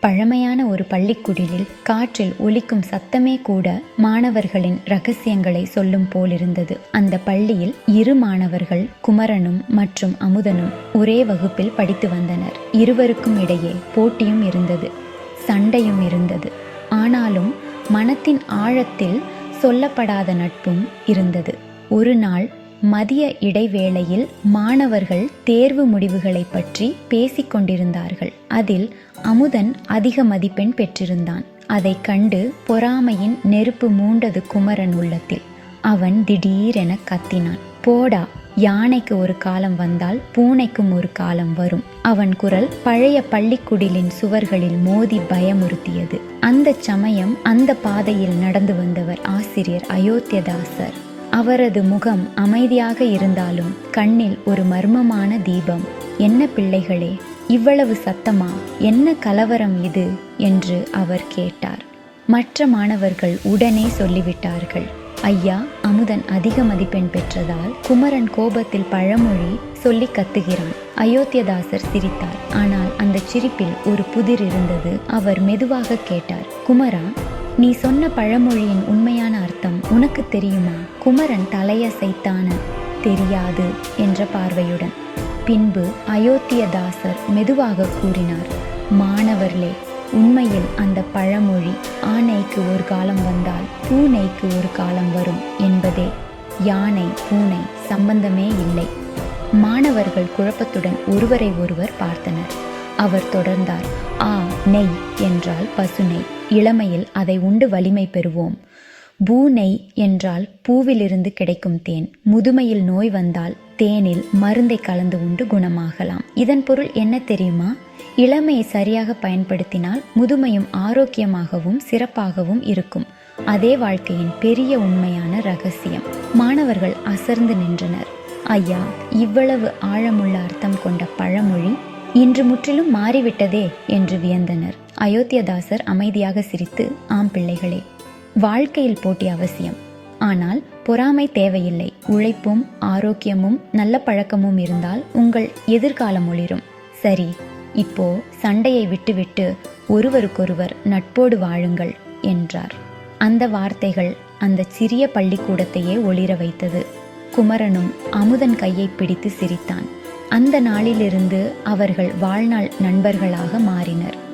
பழமையான ஒரு பள்ளிக்குடிலில் காற்றில் ஒலிக்கும் சத்தமே கூட மாணவர்களின் ரகசியங்களை சொல்லும் போலிருந்தது. அந்த பள்ளியில் இரு மாணவர்கள் குமரனும் மற்றும் அமுதனும் ஒரே வகுப்பில் படித்து வந்தனர். இருவருக்கும் இடையே போட்டியும் இருந்தது சண்டையும் இருந்தது. ஆனாலும் மனத்தின் ஆழத்தில் சொல்லப்படாத நட்பும் இருந்தது. ஒரு நாள் மதிய இடைவேளையில் மாணவர்கள் தேர்வு முடிவுகளை பற்றி பேசிக் கொண்டிருந்தார்கள். அதில் அமுதன் அதிக மதிப்பெண் பெற்றிருந்தான். அதைக் கண்டு பொறாமையின் நெருப்பு மூண்டது குமரன் உள்ளத்தில். அவன் திடீரென கத்தினான். போடா யானைக்கு ஒரு காலம் வந்தால் பூனைக்கும் ஒரு காலம் வரும் அவன் குரல் பழைய பள்ளிக்குடிலின் சுவர்களில் மோதி பயமுறுத்தியது. அந்த சமயம் அந்த பாதையில் நடந்து வந்தவர் ஆசிரியர் அயோத்தியதாசர். அவரது முகம் அமைதியாக இருந்தாலும் கண்ணில் ஒரு மர்மமான தீபம். என்ன பிள்ளைகளே இவ்வளவு சத்தமா? என்ன கலவரம் இது? என்று அவர் கேட்டார். மற்ற மாணவர்கள் உடனே சொல்லிவிட்டார்கள். ஐயா அமுதன் அதிக மதிப்பெண் பெற்றதால் குமரன் கோபத்தில் பழமொழி சொல்லி கத்துகிறான். அயோத்தியதாசர் சிரித்தார். ஆனால் அந்த சிரிப்பில் ஒரு புதிர் இருந்தது அவர் மெதுவாக கேட்டார். குமரா நீ சொன்ன பழமொழியின் உண்மையான அர்த்தம் உனக்கு தெரியுமா? குமரன் தலையசைத்தான தெரியாது என்ற பார்வையுடன். பின்பு அயோத்தியதாசர் மெதுவாக கூறினார் மாணவர்களே உண்மையில் அந்த பழமொழி ஆனைக்கு ஒரு காலம் வந்தால் பூனைக்கு ஒரு காலம் வரும் என்பதே. யானை பூனை சம்பந்தமே இல்லை. மாணவர்கள் குழப்பத்துடன் ஒருவரை ஒருவர் பார்த்தனர். அவர் தொடர்ந்தார் ஆ நெய் என்றால் பசுனை இளமையில் அதை உண்டு வலிமை பெறுவோம். பூனை என்றால் பூவிலிருந்து கிடைக்கும் தேன். முதுமையில் நோய் வந்தால் தேனில் மருந்தை கலந்து உண்டு குணமாகலாம். இதன் பொருள் என்ன தெரியுமா? இளமையை சரியாக பயன்படுத்தினால் முதுமையும் ஆரோக்கியமாகவும் சிறப்பாகவும் இருக்கும். அதே வாழ்க்கையின் பெரிய உண்மையான ரகசியம். மாணவர்கள் அசர்ந்து நின்றனர். ஐயா இவ்வளவு ஆழமுள்ள அர்த்தம் கொண்ட பழமொழி இன்று முற்றிலும் மாறிவிட்டதே என்று வியந்தனர். அயோத்தியதாசர் அமைதியாக சிரித்து ஆம் பிள்ளைகளே வாழ்க்கையில் போட்டி அவசியம். ஆனால் பொறாமை தேவையில்லை. உழைப்பும் ஆரோக்கியமும் நல்ல பழக்கமும் இருந்தால் உங்கள் எதிர்காலம் ஒளிரும். சரி இப்போ சண்டையை விட்டுவிட்டு ஒருவருக்கொருவர் நட்போடு வாழுங்கள் என்றார். அந்த வார்த்தைகள் அந்த சிறிய பள்ளிக்கூடத்தையே ஒளிர வைத்தது. குமரனும் அமுதன் கையை பிடித்து சிரித்தான். அந்த நாளிலிருந்து அவர்கள் வாழ்நாள் நண்பர்களாக மாறினர்.